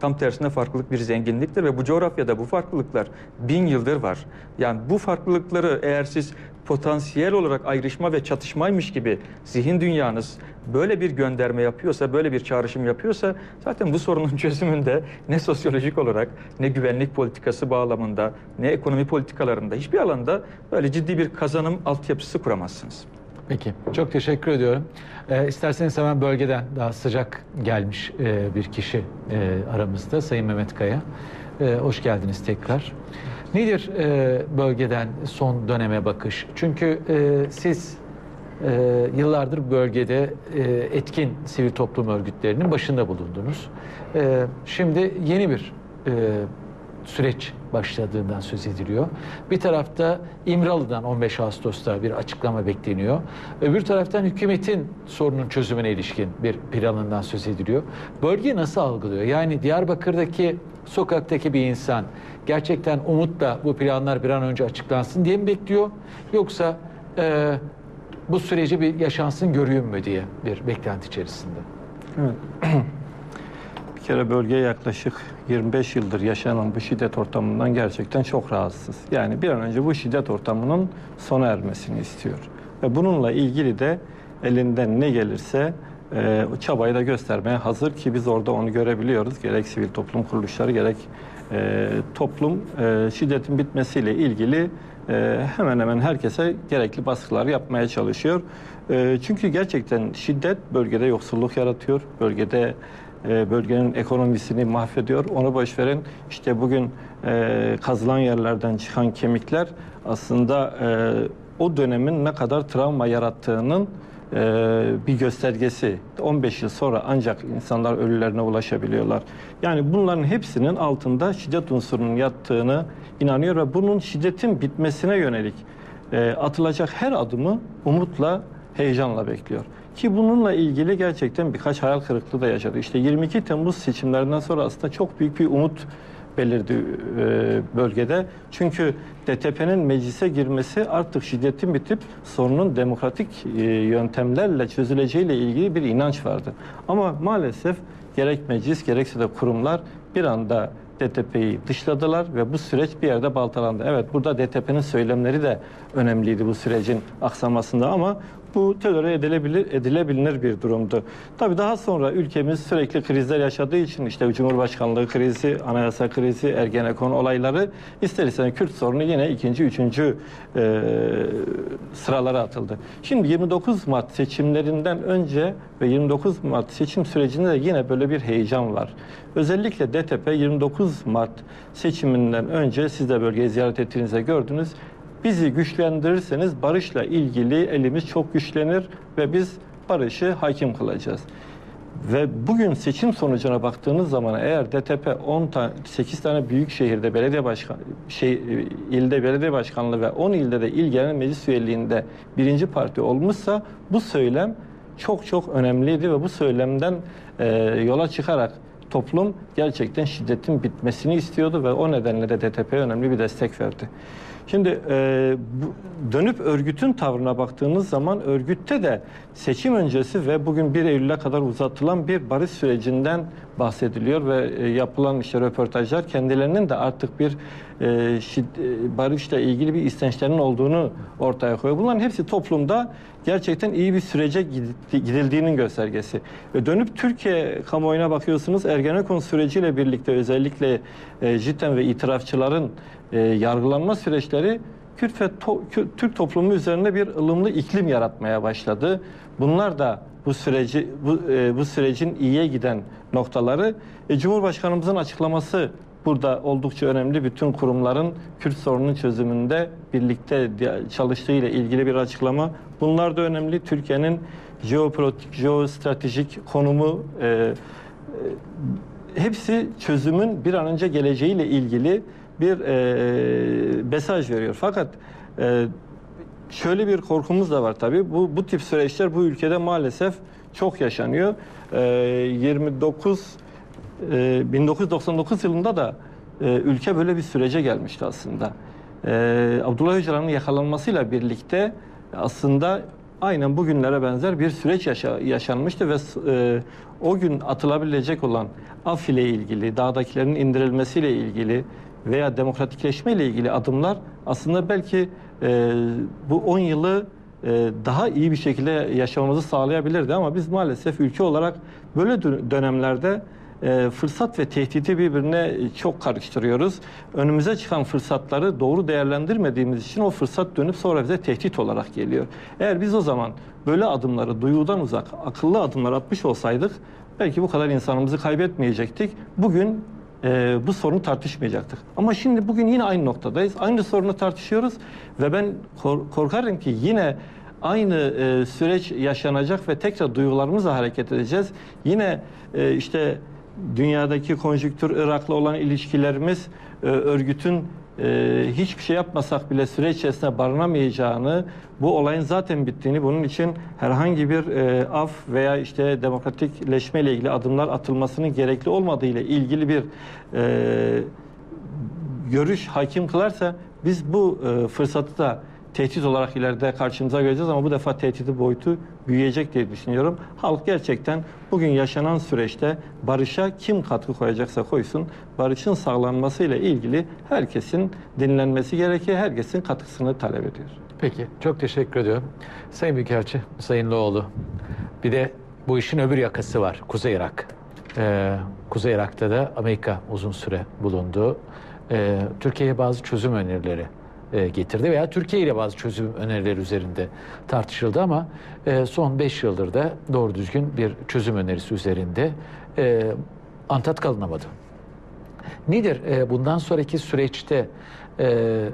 Tam tersine farklılık bir zenginliktir ve bu coğrafyada bu farklılıklar bin yıldır var. Yani bu farklılıkları eğer siz potansiyel olarak ayrışma ve çatışmaymış gibi zihin dünyanız böyle bir gönderme yapıyorsa, böyle bir çağrışım yapıyorsa zaten bu sorunun çözümünde ne sosyolojik olarak ne güvenlik politikası bağlamında ne ekonomi politikalarında hiçbir alanda böyle ciddi bir kazanım altyapısı kuramazsınız. Peki, çok teşekkür ediyorum. Ee, isterseniz hemen bölgeden daha sıcak gelmiş e, bir kişi e, aramızda, Sayın Mehmet Kaya. E, hoş geldiniz tekrar. Nedir e, bölgeden son döneme bakış? Çünkü e, siz e, yıllardır bölgede e, etkin sivil toplum örgütlerinin başında bulundunuz. E, şimdi yeni bir e, süreç başladığından söz ediliyor. Bir tarafta İmralı'dan 15 Ağustos'ta bir açıklama bekleniyor. Öbür taraftan hükümetin sorunun çözümüne ilişkin bir planından söz ediliyor. Bölge nasıl algılıyor? Yani Diyarbakır'daki sokaktaki bir insan gerçekten umutla bu planlar bir an önce açıklansın diye mi bekliyor? Yoksa e, bu süreci bir yaşansın göreyim mü diye bir beklenti içerisinde. Evet. Kere bölgeye yaklaşık 25 yıldır yaşanan bu şiddet ortamından gerçekten çok rahatsız. Yani bir an önce bu şiddet ortamının sona ermesini istiyor. Ve bununla ilgili de elinden ne gelirse e, çabayı da göstermeye hazır ki biz orada onu görebiliyoruz. Gerek sivil toplum kuruluşları gerek e, toplum e, şiddetin bitmesiyle ilgili e, hemen hemen herkese gerekli baskılar yapmaya çalışıyor. E, çünkü gerçekten şiddet bölgede yoksulluk yaratıyor. Bölgede e, bölgenin ekonomisini mahvediyor. Onu boş verin. İşte bugün e, kazılan yerlerden çıkan kemikler aslında e, o dönemin ne kadar travma yarattığının e, bir göstergesi. 15 yıl sonra ancak insanlar ölülerine ulaşabiliyorlar. Yani bunların hepsinin altında şiddet unsurunun yattığını inanıyor ve bunun şiddetin bitmesine yönelik e, atılacak her adımı umutla, heyecanla bekliyor. Ki bununla ilgili gerçekten birkaç hayal kırıklığı da yaşadı. İşte 22 Temmuz seçimlerinden sonra aslında çok büyük bir umut belirdi e, bölgede. Çünkü DTP'nin meclise girmesi artık şiddetin bitip sorunun demokratik e, yöntemlerle çözüleceğiyle ilgili bir inanç vardı. Ama maalesef gerek meclis gerekse de kurumlar bir anda DTP'yi dışladılar ve bu süreç bir yerde baltalandı. Evet burada DTP'nin söylemleri de önemliydi bu sürecin aksamasında ama bu tolere edilebilir, edilebilir bir durumdu. Tabii daha sonra ülkemiz sürekli krizler yaşadığı için işte Cumhurbaşkanlığı krizi, anayasa krizi, Ergenekon olayları ister istemez Kürt sorunu yine ikinci, üçüncü e, sıralara atıldı. Şimdi 29 Mart seçimlerinden önce ve 29 Mart seçim sürecinde de yine böyle bir heyecan var. Özellikle DTP 29 Mart seçiminden önce siz de bölgeyi ziyaret ettiğinizde gördünüz. Bizi güçlendirirseniz barışla ilgili elimiz çok güçlenir ve biz barışı hakim kılacağız. Ve bugün seçim sonucuna baktığınız zaman eğer DTP 10 tane 8 tane büyük şehirde belediye başkan şey ilde belediye başkanlığı ve 10 ilde de il genel meclis üyeliğinde birinci parti olmuşsa bu söylem çok çok önemliydi ve bu söylemden e, yola çıkarak toplum gerçekten şiddetin bitmesini istiyordu ve o nedenle de DTP'ye önemli bir destek verdi. Şimdi e, bu, dönüp örgütün tavrına baktığınız zaman örgütte de seçim öncesi ve bugün 1 Eylül'e kadar uzatılan bir barış sürecinden bahsediliyor ve e, yapılan işte röportajlar kendilerinin de artık bir e, şid- e, barışla ilgili bir istençlerinin olduğunu ortaya koyuyor. Bunların hepsi toplumda gerçekten iyi bir sürece gidildi- gidildiğinin göstergesi. Ve dönüp Türkiye kamuoyuna bakıyorsunuz Ergenekon süreciyle birlikte özellikle e, cidden ve itirafçıların e, yargılanma süreçleri Kürt ve to- Türk toplumu üzerinde bir ılımlı iklim yaratmaya başladı. Bunlar da bu süreci bu, e, bu sürecin iyiye giden noktaları. E, Cumhurbaşkanımızın açıklaması burada oldukça önemli. Bütün kurumların Kürt sorunun çözümünde birlikte çalıştığı ile ilgili bir açıklama. Bunlar da önemli. Türkiye'nin jeopolitik, jeostratejik konumu e, e, hepsi çözümün bir an önce geleceğiyle ilgili bir e, mesaj veriyor. Fakat e, şöyle bir korkumuz da var tabii. Bu bu tip süreçler bu ülkede maalesef çok yaşanıyor. E, 29 e, 1999 yılında da e, ülke böyle bir sürece gelmişti aslında. E, Abdullah Öcalan'ın yakalanmasıyla birlikte aslında aynen bugünlere benzer bir süreç yaşa- yaşanmıştı ve e, o gün atılabilecek olan af ile ilgili, dağdakilerin indirilmesiyle ilgili veya demokratikleşme ile ilgili adımlar aslında belki e, bu 10 yılı e, daha iyi bir şekilde yaşamamızı sağlayabilirdi ama biz maalesef ülke olarak böyle dö- dönemlerde e, fırsat ve tehdidi birbirine çok karıştırıyoruz. Önümüze çıkan fırsatları doğru değerlendirmediğimiz için o fırsat dönüp sonra bize tehdit olarak geliyor. Eğer biz o zaman böyle adımları duyudan uzak, akıllı adımlar atmış olsaydık belki bu kadar insanımızı kaybetmeyecektik. Bugün e, bu sorunu tartışmayacaktık. Ama şimdi bugün yine aynı noktadayız. Aynı sorunu tartışıyoruz ve ben kor- korkarım ki yine aynı e, süreç yaşanacak ve tekrar duygularımızla hareket edeceğiz. Yine e, işte dünyadaki konjüktür Irak'la olan ilişkilerimiz e, örgütün e, hiçbir şey yapmasak bile süreç içerisinde barınamayacağını, bu olayın zaten bittiğini, bunun için herhangi bir e, af veya işte demokratikleşme ile ilgili adımlar atılmasının gerekli olmadığı ile ilgili bir e, görüş hakim kılarsa biz bu e, fırsatı da tehdit olarak ileride karşımıza göreceğiz ama bu defa tehdidi boyutu büyüyecek diye düşünüyorum. Halk gerçekten bugün yaşanan süreçte barışa kim katkı koyacaksa koysun, barışın sağlanmasıyla ilgili herkesin dinlenmesi gerekiyor, herkesin katkısını talep ediyor. Peki, çok teşekkür ediyorum. Sayın Büyükelçi, Sayın Loğlu, bir de bu işin öbür yakası var, Kuzey Irak. Ee, Kuzey Irak'ta da Amerika uzun süre bulundu. Ee, Türkiye'ye bazı çözüm önerileri e, getirdi veya Türkiye ile bazı çözüm önerileri üzerinde tartışıldı ama e, son 5 yıldır da doğru düzgün bir çözüm önerisi üzerinde e, antat kalınamadı. Nedir e, bundan sonraki süreçte e,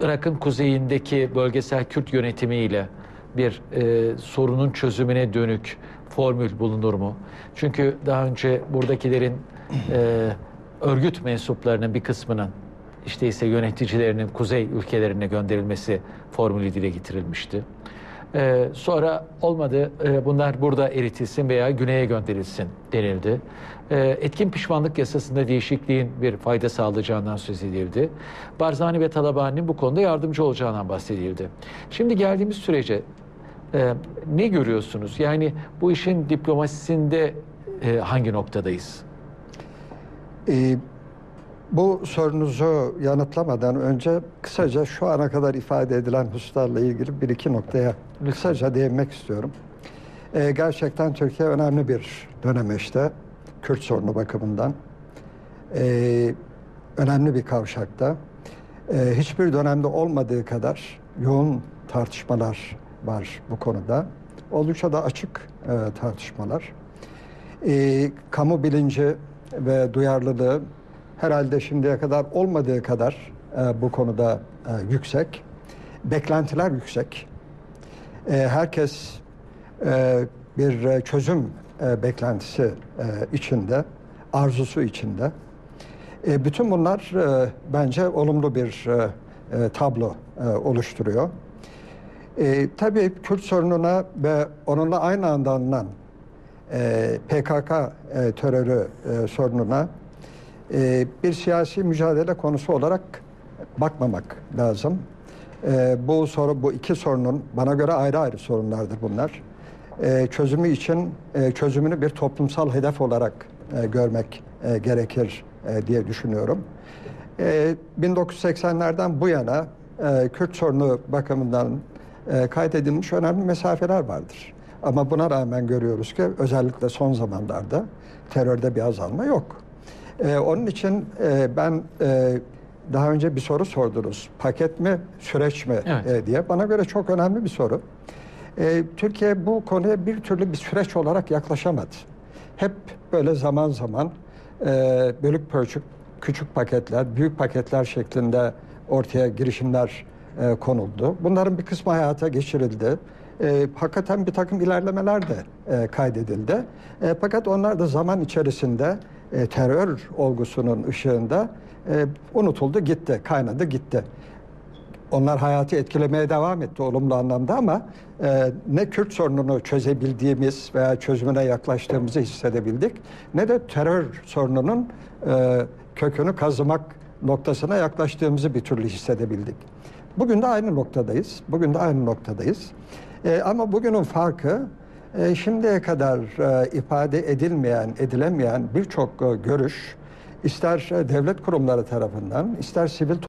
Irak'ın kuzeyindeki bölgesel Kürt yönetimiyle bir e, sorunun çözümüne dönük formül bulunur mu? Çünkü daha önce buradakilerin e, örgüt mensuplarının bir kısmının işte ise yöneticilerinin kuzey ülkelerine gönderilmesi formülü dile getirilmişti. Ee, sonra olmadı e, bunlar burada eritilsin veya güneye gönderilsin denildi. Ee, etkin pişmanlık yasasında değişikliğin bir fayda sağlayacağından söz edildi. Barzani ve Talabani'nin bu konuda yardımcı olacağından bahsedildi. Şimdi geldiğimiz sürece e, ne görüyorsunuz? Yani bu işin diplomasisinde e, hangi noktadayız? Ee, bu sorunuzu yanıtlamadan önce kısaca şu ana kadar ifade edilen hususlarla ilgili bir iki noktaya kısaca değinmek istiyorum. Ee, gerçekten Türkiye önemli bir dönem işte Kürt sorunu bakımından. Ee, önemli bir kavşakta. Ee, hiçbir dönemde olmadığı kadar yoğun tartışmalar var bu konuda. Oldukça da açık e, tartışmalar. Ee, kamu bilinci ve duyarlılığı herhalde şimdiye kadar olmadığı kadar e, bu konuda e, yüksek. Beklentiler yüksek. E, herkes e, bir e, çözüm e, beklentisi e, içinde, arzusu içinde. E, bütün bunlar e, bence olumlu bir e, e, tablo e, oluşturuyor. E, tabii Kürt sorununa ve onunla aynı anda alınan e, PKK e, terörü e, sorununa e, bir siyasi mücadele konusu olarak bakmamak lazım. E, bu soru, bu iki sorunun bana göre ayrı ayrı sorunlardır bunlar. E, çözümü için e, çözümünü bir toplumsal hedef olarak e, görmek e, gerekir e, diye düşünüyorum. E, 1980'lerden bu yana e, Kürt sorunu bakımından e, kaydedilmiş önemli mesafeler vardır. Ama buna rağmen görüyoruz ki özellikle son zamanlarda terörde bir azalma yok. E, onun için e, ben e, daha önce bir soru sordunuz. Paket mi, süreç mi Evet. e, diye. Bana göre çok önemli bir soru. E, Türkiye bu konuya bir türlü bir süreç olarak yaklaşamadı. Hep böyle zaman zaman e, bölük pörçük küçük paketler, büyük paketler şeklinde ortaya girişimler e, konuldu. Bunların bir kısmı hayata geçirildi. E, hakikaten bir takım ilerlemeler de e, kaydedildi. E, fakat onlar da zaman içerisinde e, terör olgusunun ışığında e, unutuldu gitti, kaynadı gitti. Onlar hayatı etkilemeye devam etti olumlu anlamda ama e, ne Kürt sorununu çözebildiğimiz veya çözümüne yaklaştığımızı hissedebildik ne de terör sorununun e, kökünü kazımak noktasına yaklaştığımızı bir türlü hissedebildik. Bugün de aynı noktadayız. Bugün de aynı noktadayız. E, ama bugünün farkı e, şimdiye kadar e, ifade edilmeyen, edilemeyen birçok e, görüş ister devlet kurumları tarafından, ister sivil